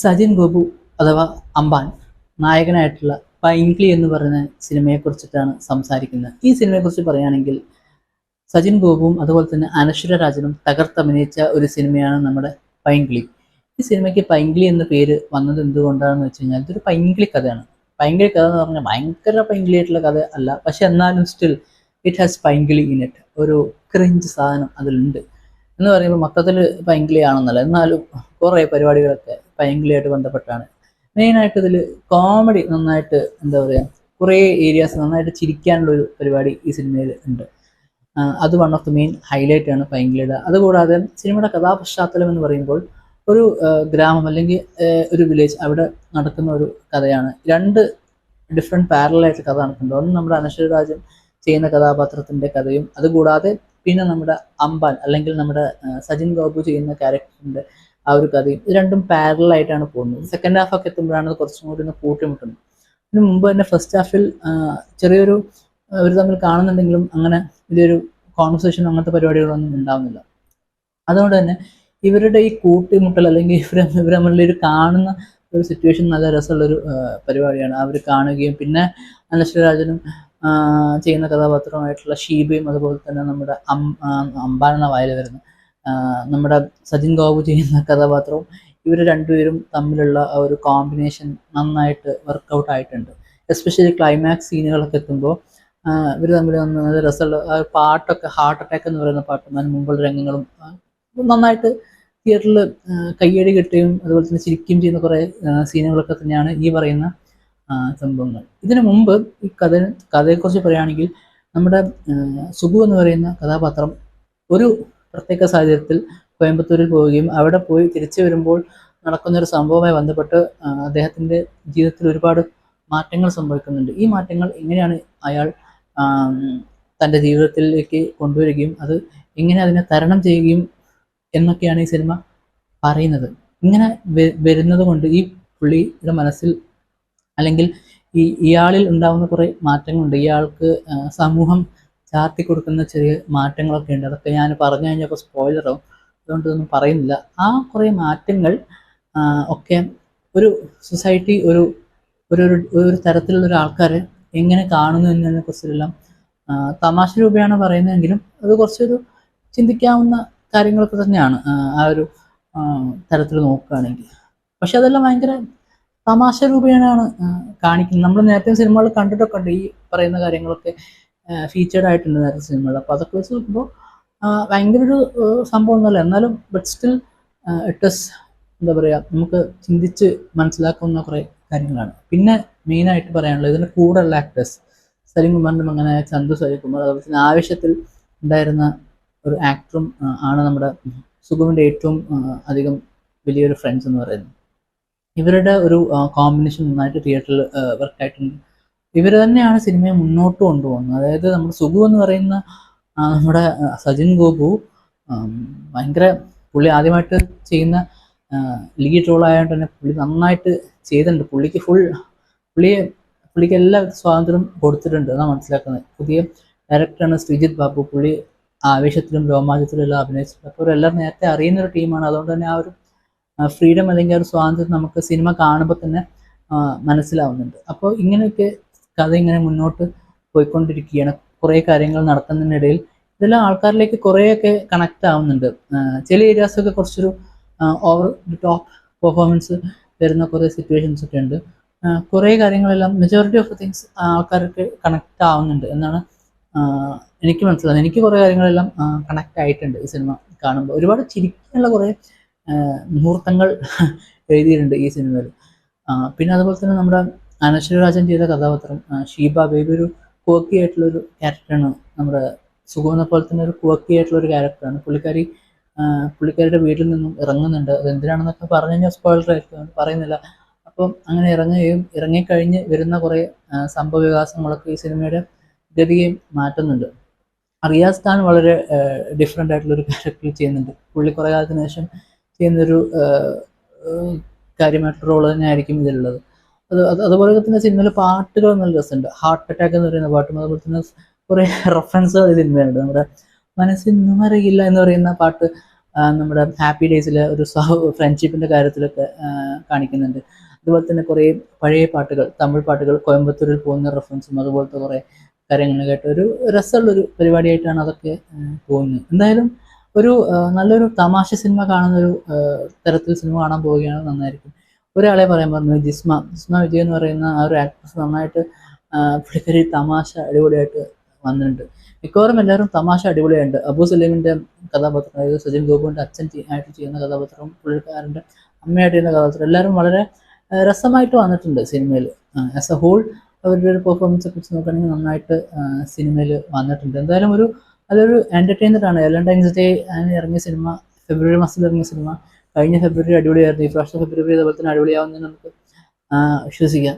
സജിൻ ഗോപു അഥവാ അമ്പാൻ നായകനായിട്ടുള്ള പൈൻക്ലി എന്ന് പറയുന്ന സിനിമയെക്കുറിച്ചിട്ടാണ് സംസാരിക്കുന്നത്. ഈ സിനിമയെക്കുറിച്ച് പറയുകയാണെങ്കിൽ സജിൻ ഗോപുവും അതുപോലെ തന്നെ അനശ്വര രാജനും തകർത്തഭിനയിച്ച ഒരു സിനിമയാണ് നമ്മുടെ പൈൻക്ലി ഈ സിനിമയ്ക്ക് പൈൻക്ലി എന്ന പേര് വന്നത് എന്തുകൊണ്ടാണെന്ന് വെച്ച് കഴിഞ്ഞാൽ ഇതൊരു പൈൻക്ലി കഥയാണ്. പൈൻക്ലി കഥ എന്ന് പറഞ്ഞാൽ ഭയങ്കര പൈൻക്ലി ആയിട്ടുള്ള കഥ അല്ല. പക്ഷെ എന്നാലും still it has Painkili in it ഒരു ക്രിഞ്ച് സാധനം അതിലുണ്ട്. എന്ന് പറയുമ്പോൾ മൊത്തത്തിൽ പൈങ്കിളി ആണെന്നല്ല എന്നാലും കുറേ പരിപാടികളൊക്കെ പൈങ്കിളിയായിട്ട് ബന്ധപ്പെട്ടാണ്. മെയിനായിട്ട് ഇതിൽ കോമഡി നന്നായിട്ട് എന്താ പറയുക കുറേ ഏരിയാസ് നന്നായിട്ട് ചിരിക്കാനുള്ള ഒരു പരിപാടി ഈ സിനിമയിൽ ഉണ്ട്. അത് one of the main highlight ആണ് പൈങ്കിളിയുടെ അതുകൂടാതെ സിനിമയുടെ കഥാപശ്ചാത്തലം എന്ന് പറയുമ്പോൾ ഒരു ഗ്രാമം അല്ലെങ്കിൽ ഒരു വില്ലേജ് അവിടെ നടക്കുന്ന ഒരു കഥയാണ്. രണ്ട് ഡിഫറെന്റ് പാരലായിട്ട് കഥ നടക്കുന്നുണ്ട്. ഒന്ന് നമ്മുടെ അനശ്വര രാജൻ ചെയ്യുന്ന കഥാപാത്രത്തിന്റെ കഥയും അതുകൂടാതെ പിന്നെ നമ്മുടെ അമ്പാൻ അല്ലെങ്കിൽ നമ്മുടെ സജിൻ ബാബു ചെയ്യുന്ന ക്യാരക്ടറിന്റെ ആ ഒരു കഥയും ഇത് രണ്ടും പാരലായിട്ടാണ് പോകുന്നത്. സെക്കൻഡ് ഹാഫ് ഒക്കെ എത്തുമ്പോഴാണ് അത് കുറച്ചും കൂടി ഒന്ന് കൂട്ടിമുട്ടുന്നത്. അതിന് മുമ്പ് തന്നെ ഫസ്റ്റ് ഹാഫിൽ ചെറിയൊരു അവർ തമ്മിൽ കാണുന്നുണ്ടെങ്കിലും അങ്ങനെ വലിയൊരു കോൺവെർസേഷൻ അങ്ങനത്തെ പരിപാടികളൊന്നും ഉണ്ടാവുന്നില്ല. അതുകൊണ്ട് തന്നെ ഇവരുടെ ഈ കൂട്ടിമുട്ടൽ അല്ലെങ്കിൽ ഇവർ ഇവർ തമ്മിലുള്ള ഒരു കാണുന്ന ഒരു സിറ്റുവേഷൻ നല്ല രസമുള്ളൊരു പരിപാടിയാണ്. അവർ കാണുകയും പിന്നെ അനശ്വരാജനും ചെയ്യുന്ന കഥാപാത്രമായിട്ടുള്ള ഷീബയും അതുപോലെ തന്നെ നമ്മുടെ അം അംബാൻ വായിൽ വരുന്ന നമ്മുടെ സജിൻ ബാബു ചെയ്യുന്ന കഥാപാത്രവും ഇവർ രണ്ടുപേരും തമ്മിലുള്ള ആ ഒരു കോമ്പിനേഷൻ നന്നായിട്ട് വർക്കൗട്ട് ആയിട്ടുണ്ട്. എസ്പെഷ്യലി ക്ലൈമാക്സ് സീനുകളൊക്കെ എത്തുമ്പോൾ ഇവർ തമ്മിൽ നന്നായി രസമുള്ള ആ പാട്ടൊക്കെ ഹാർട്ട് അറ്റാക്ക് എന്ന് പറയുന്ന പാട്ടും അതിന് മുമ്പുള്ള രംഗങ്ങളും നന്നായിട്ട് തിയേറ്ററിൽ കയ്യടി കിട്ടുകയും അതുപോലെ തന്നെ ചിരിക്കുകയും ചെയ്യുന്ന കുറേ സീനുകളൊക്കെ തന്നെയാണ് ഈ പറയുന്ന സംഭവങ്ങൾ. ഇതിനു മുമ്പ് ഈ കഥ കഥയെക്കുറിച്ച് പറയുകയാണെങ്കിൽ നമ്മുടെ സുബു എന്ന് പറയുന്ന കഥാപാത്രം ഒരു പ്രത്യേക സാഹചര്യത്തിൽ കോയമ്പത്തൂരിൽ പോവുകയും അവിടെ പോയി തിരിച്ചു വരുമ്പോൾ നടക്കുന്ന ഒരു സംഭവവുമായി ബന്ധപ്പെട്ട് അദ്ദേഹത്തിന്റെ ജീവിതത്തിൽ ഒരുപാട് മാറ്റങ്ങൾ സംഭവിക്കുന്നുണ്ട്. ഈ മാറ്റങ്ങൾ എങ്ങനെയാണ് അയാൾ തന്റെ ജീവിതത്തിലേക്ക് കൊണ്ടുവരികയും അത് എങ്ങനെ അതിനെ തരണം ചെയ്യുകയും എന്നൊക്കെയാണ് ഈ സിനിമ പറയുന്നത്. ഇങ്ങനെ വരുന്നത് കൊണ്ട് ഈ പുള്ളിയുടെ മനസ്സിൽ അല്ലെങ്കിൽ ഈ ഇയാളിൽ ഉണ്ടാകുന്ന കുറേ മാറ്റങ്ങളുണ്ട്. ഇയാൾക്ക് സമൂഹം ചാർത്തി കൊടുക്കുന്ന ചെറിയ മാറ്റങ്ങളൊക്കെ ഉണ്ട്. അതൊക്കെ ഞാൻ പറഞ്ഞു കഴിഞ്ഞപ്പോൾ സ്പോയിലറാവും അതുകൊണ്ട് ഇതൊന്നും പറയുന്നില്ല. ആ കുറേ മാറ്റങ്ങൾ ഒക്കെ ഒരു സൊസൈറ്റി ഒരു ഒരു ഒരു തരത്തിലുള്ള ഒരു ആൾക്കാരെ എങ്ങനെ കാണുന്നു എന്നതിനെ കുറിച്ചെല്ലാം തമാശ രൂപയാണ് പറയുന്നതെങ്കിലും അത് കുറച്ചൊരു ചിന്തിക്കാവുന്ന കാര്യങ്ങളൊക്കെ തന്നെയാണ് ആ ഒരു തരത്തിൽ നോക്കുകയാണെങ്കിൽ. പക്ഷെ അതെല്ലാം ഭയങ്കര തമാശ രൂപേണയാണ് കാണിക്കുന്നത്. നമ്മൾ നേരത്തെ സിനിമകൾ കണ്ടിട്ടൊക്കെ ഉണ്ട് ഈ പറയുന്ന കാര്യങ്ങളൊക്കെ ഫീച്ചേർഡ് ആയിട്ടുണ്ട് നേരത്തെ സിനിമകൾ അപ്പോൾ അതൊക്കെ വെച്ച് നോക്കുമ്പോൾ ഭയങ്കര ഒരു സംഭവം ഒന്നുമല്ല. എന്നാലും ബട്ട് സ്റ്റിൽ ഇസ് എന്താ പറയുക നമുക്ക് ചിന്തിച്ച് മനസ്സിലാക്കുന്ന കുറേ കാര്യങ്ങളാണ്. പിന്നെ മെയിനായിട്ട് പറയാനുള്ളത് ഇതിന്റെ കൂടെയുള്ള ആക്ടേഴ്സ് സലീം കുമാറിന്റെ മകനായ ചന്തു സലികുമാർ അതുപോലെ തന്നെ ആവശ്യത്തിൽ ഉണ്ടായിരുന്ന ഒരു ആക്ടറും ആണ് നമ്മുടെ സുഗുവിന്റെ ഏറ്റവും അധികം വലിയൊരു ഫ്രണ്ട്സ് എന്ന് പറയുന്നത്. ഇവരുടെ ഒരു കോമ്പിനേഷൻ നന്നായിട്ട് തിയേറ്ററിൽ വർക്കായിട്ടുണ്ട് ഇവർ തന്നെയാണ് സിനിമയെ മുന്നോട്ട് കൊണ്ടുപോകുന്നത്. അതായത് നമ്മുടെ സുഗു എന്ന് പറയുന്ന നമ്മുടെ സജിൻ ഗോപു ഭയങ്കര പുള്ളി ആദ്യമായിട്ട് ചെയ്യുന്ന ലീഡ് റോൾ ആയതുകൊണ്ട് തന്നെ പുള്ളി നന്നായിട്ട് ചെയ്തിട്ടുണ്ട്. പുള്ളിക്ക് ഫുൾ പുള്ളിയെ പുള്ളിക്ക് എല്ലാ സ്വാതന്ത്ര്യം കൊടുത്തിട്ടുണ്ട് എന്നാണ് മനസ്സിലാക്കുന്നത്. പുതിയ ഡയറക്ടറാണ് ശ്രീജിത്ത് ബാബു. പുള്ളി ആവേശത്തിലും രോമാഞ്ചത്തിലും എല്ലാം അഭിനയിച്ചിട്ടുണ്ട്. അപ്പോൾ എല്ലാം നേരത്തെ അറിയുന്ന ഒരു ടീമാണ് അതുകൊണ്ട് തന്നെ ആ ഒരു ഫ്രീഡം അല്ലെങ്കിൽ ഒരു സ്വാതന്ത്ര്യം നമുക്ക് സിനിമ കാണുമ്പോൾ തന്നെ മനസ്സിലാവുന്നുണ്ട്. അപ്പോൾ ഇങ്ങനെയൊക്കെ കഥ ഇങ്ങനെ മുന്നോട്ട് പോയിക്കൊണ്ടിരിക്കുകയാണ്. കുറേ കാര്യങ്ങൾ നടത്തുന്നതിനിടയിൽ ഇതെല്ലാം ആൾക്കാരിലേക്ക് കുറേയൊക്കെ കണക്ട് ആവുന്നുണ്ട്. ചില ഏരിയാസൊക്കെ കുറച്ചൊരു ഓവർ ടോപ്പ് പെർഫോമൻസ് വരുന്ന കുറേ സിറ്റുവേഷൻസ് ഒക്കെ ഉണ്ട്. കുറേ കാര്യങ്ങളെല്ലാം മെജോറിറ്റി ഓഫ് തിങ്സ് ആൾക്കാർക്ക് കണക്ട് ആവുന്നുണ്ട് എന്നാണ് എനിക്ക് മനസ്സിലാകുന്നത് എനിക്ക് കുറേ കാര്യങ്ങളെല്ലാം കണക്റ്റ് ആയിട്ടുണ്ട് ഈ സിനിമ കാണുമ്പോൾ ഒരുപാട് ചിരിക്കാനുള്ള കുറേ മുഹൂർത്തങ്ങൾ എഴുതിയിട്ടുണ്ട് ഈ സിനിമയിൽ. പിന്നെ അതുപോലെ തന്നെ നമ്മുടെ അനശ്വര രാജൻ ചെയ്ത കഥാപാത്രം ഷീബ ബേബി ഒരു കുവക്കി ആയിട്ടുള്ളൊരു ക്യാരക്ടറാണ് നമ്മുടെ സുഗുവിനെ പോലെ തന്നെ ഒരു കുവക്കി ആയിട്ടുള്ള ഒരു ക്യാരക്ടറാണ് പുള്ളിക്കാരി പുള്ളിക്കാരിയുടെ വീട്ടിൽ നിന്നും ഇറങ്ങുന്നുണ്ട്. അത് എന്തിനാണെന്നൊക്കെ പറഞ്ഞു കഴിഞ്ഞാൽ സ്പോയിലർ ആയിരിക്കും. പറയുന്നില്ല. അപ്പം അങ്ങനെ ഇറങ്ങുകയും ഇറങ്ങിക്കഴിഞ്ഞ് വരുന്ന കുറേ സംഭവ വികാസങ്ങളൊക്കെ ഈ സിനിമയുടെ ഗതിയെ മാറ്റുന്നുണ്ട്. റിയാസ് ഖാൻ വളരെ ഡിഫറെന്റ് ആയിട്ടുള്ളൊരു ക്യാരക്ടർ ചെയ്യുന്നുണ്ട്. പുള്ളി കുറേ കാലത്തിന് ശേഷം ചെയ്യുന്നൊരു കാര്യമായിട്ട് റോൾ തന്നെയായിരിക്കും ഇതിലുള്ളത്. അത് അത് അതുപോലെ തന്നെ സിനിമയിലെ പാട്ടുകൾ നല്ല രസമുണ്ട്. ഹാർട്ട് അറ്റാക്ക് എന്ന് പറയുന്ന പാട്ടും അതുപോലെ തന്നെ കുറേ റെഫറൻസുകൾ സിനിമയുണ്ട് നമ്മുടെ മനസ്സിന്നും അറിയില്ല എന്ന് പറയുന്ന പാട്ട് നമ്മുടെ ഹാപ്പി ഡേയ്സിലെ ഒരു ഫ്രണ്ട്ഷിപ്പിന്റെ കാര്യത്തിലൊക്കെ കാണിക്കുന്നുണ്ട്. അതുപോലെ തന്നെ കുറേ പഴയ പാട്ടുകൾ തമിഴ് പാട്ടുകൾ കോയമ്പത്തൂരിൽ പോകുന്ന റെഫറൻസും അതുപോലത്തെ കുറേ കാര്യങ്ങൾ കേട്ട് ഒരു രസമുള്ളൊരു പരിപാടിയായിട്ടാണ് അതൊക്കെ പോകുന്നത്. എന്തായാലും ഒരു നല്ലൊരു തമാശ സിനിമ കാണുന്ന ഒരു തരത്തിൽ സിനിമ കാണാൻ പോവുകയാണ് നന്നായിരിക്കും. ഒരാളെ പറയാൻ പറഞ്ഞു ജിസ്മ. ജിസ്മ വിജയ് എന്ന് പറയുന്ന ആ ഒരു ആക്ട്രസ് നന്നായിട്ട് പുള്ളിക്കാരി തമാശ അടിപൊളിയായിട്ട് വന്നിട്ടുണ്ട്. മിക്കവാറും എല്ലാവരും തമാശ അടിപൊളിയായിട്ടുണ്ട്. അബു സലീമിന്റെ കഥാപാത്രം അതായത് സജിൻ ഗോപുവിന്റെ അച്ഛൻ ആയിട്ട് ചെയ്യുന്ന കഥാപാത്രം പുള്ളിക്കാരന്റെ അമ്മയായിട്ട് ചെയ്യുന്ന കഥാപാത്രം എല്ലാവരും വളരെ രസമായിട്ട് വന്നിട്ടുണ്ട് സിനിമയിൽ ആസ് എ ഹോൾ അവരുടെ ഒരു പെർഫോമൻസ് വെച്ച് നോക്കുകയാണെങ്കിൽ നന്നായിട്ട് സിനിമയിൽ വന്നിട്ടുണ്ട്. എന്തായാലും ഒരു അതൊരു എന്റർടൈനർ ആണ്. എലണ്ടൈൻസ് ഡേ ഇറങ്ങിയ സിനിമ ഫെബ്രുവരി മാസത്തിൽ ഇറങ്ങിയ സിനിമ കഴിഞ്ഞ ഫെബ്രുവരി അടിപൊളിയായിരുന്നു. ഈ പ്രാവശ്യം ഫെബ്രുവരി അതുപോലെ തന്നെ അടിപൊളിയാവുന്നതിന് നമുക്ക് വിശ്വസിക്കാം.